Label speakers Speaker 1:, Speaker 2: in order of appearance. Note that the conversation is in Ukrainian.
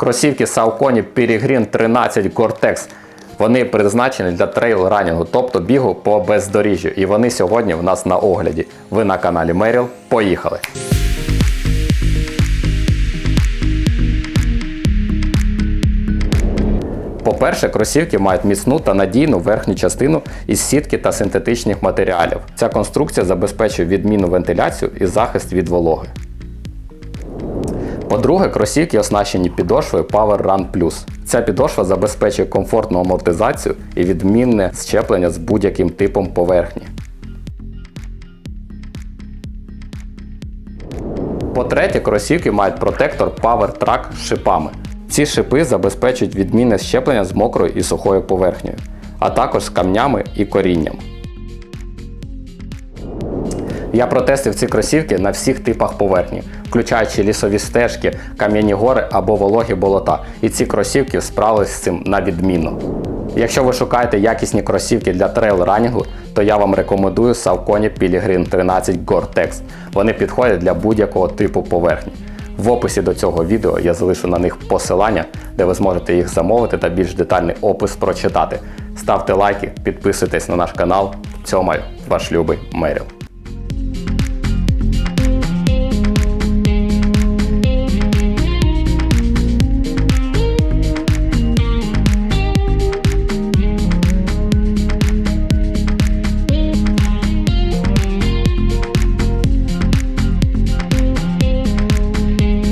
Speaker 1: Кросівки Saucony Peregrine 13 Gore-Tex. Вони призначені для трейл-ранінгу, тобто бігу по бездоріжжю. І вони сьогодні в нас на огляді. Ви на каналі Меріл. Поїхали! По-перше, кросівки мають міцну та надійну верхню частину із сітки та синтетичних матеріалів. Ця конструкція забезпечує відмінну вентиляцію і захист від вологи. По-друге, кросівки оснащені підошвою Power Run Plus. Ця підошва забезпечує комфортну амортизацію і відмінне щеплення з будь-яким типом поверхні. По-третє, кросівки мають протектор Power Track з шипами. Ці шипи забезпечують відмінне щеплення з мокрою і сухою поверхнею, а також з камнями і корінням. Я протестив ці кросівки на всіх типах поверхні, включаючи лісові стежки, кам'яні гори або вологі болота. І ці кросівки справились з цим на відмінно. Якщо ви шукаєте якісні кросівки для трейл-ранінгу, то я вам рекомендую Saucony Peregrine 13 Gore-Tex. Вони підходять для будь-якого типу поверхні. В описі до цього відео я залишу на них посилання, де ви зможете їх замовити та більш детальний опис прочитати. Ставте лайки, підписуйтесь на наш канал. Цьомаю, ваш любий Меріл.